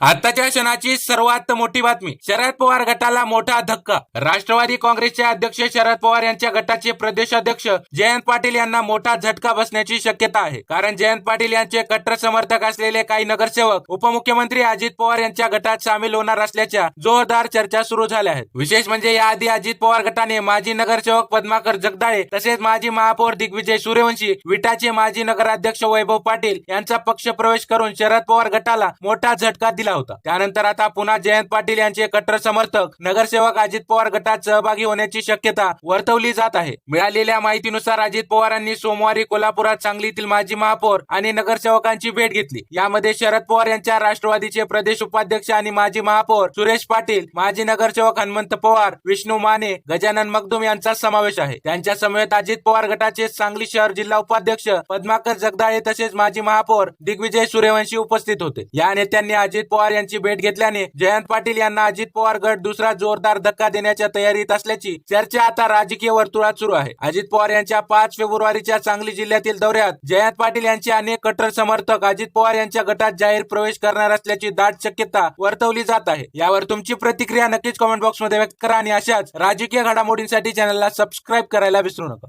आताच्या क्षणाची सर्वात मोठी बातमी शरद पवार गटाला मोठा धक्का. राष्ट्रवादी काँग्रेसचे अध्यक्ष शरद पवार यांच्या गटाचे प्रदेशाध्यक्ष जयंत पाटील यांना मोठा झटका बसण्याची शक्यता आहे. कारण जयंत पाटील यांचे कट्टर समर्थक असलेले काही नगरसेवक उपमुख्यमंत्री अजित पवार यांच्या गटात सामील होणार असल्याच्या जोरदार चर्चा सुरू झाल्या आहेत. विशेष म्हणजे याआधी अजित पवार गटाने माजी नगरसेवक पद्माकर जगदाळे तसेच माजी महापौर दिग्विजय सूर्यवंशी विटाचे माजी नगराध्यक्ष वैभव पाटील यांचा पक्ष प्रवेश करून शरद पवार गटाला मोठा झटका दिला. होता. त्यानंतर आता पुन्हा जयंत पाटील यांचे कट्टर समर्थक नगरसेवक अजित पवार गटात सहभागी होण्याची शक्यता वर्तवली जात आहे. मिळालेल्या माहितीनुसार अजित पवारांनी सोमवारी कोल्हापुरात सांगलीतील माजी महापौर आणि नगरसेवकांची भेट घेतली. यामध्ये शरद पवार यांच्या राष्ट्रवादीचे प्रदेश उपाध्यक्ष आणि माजी महापौर सुरेश पाटील माजी नगरसेवक हनुमंत पवार विष्णू माने गजानन मगदुम यांचा समावेश आहे. त्यांच्या समवेत अजित पवार गटाचे सांगली शहर जिल्हा उपाध्यक्ष पद्माकर जगदाळे तसेच माजी महापौर दिग्विजय सूर्यवंशी उपस्थित होते. या नेत्यांनी अजित पवार पवार यांची भेट घेतल्याने जयंत पाटील यांना अजित पवार गट दुसरा जोरदार धक्का देण्याच्या तयारीत असल्याची चर्चा आता राजकीय वर्तुळात सुरू आहे. अजित पवार यांच्या पाच फेब्रुवारीच्या सांगली जिल्ह्यातील दौऱ्यात जयंत पाटील यांचे अनेक कट्टर समर्थक अजित पवार यांच्या गटात जाहीर प्रवेश करणार असल्याची दाट शक्यता वर्तवली जात आहे. यावर तुमची प्रतिक्रिया नक्कीच कमेंट बॉक्समध्ये व्यक्त करा आणि अशाच राजकीय घडामोडींसाठी चॅनलला सबस्क्राईब करायला विसरू नका.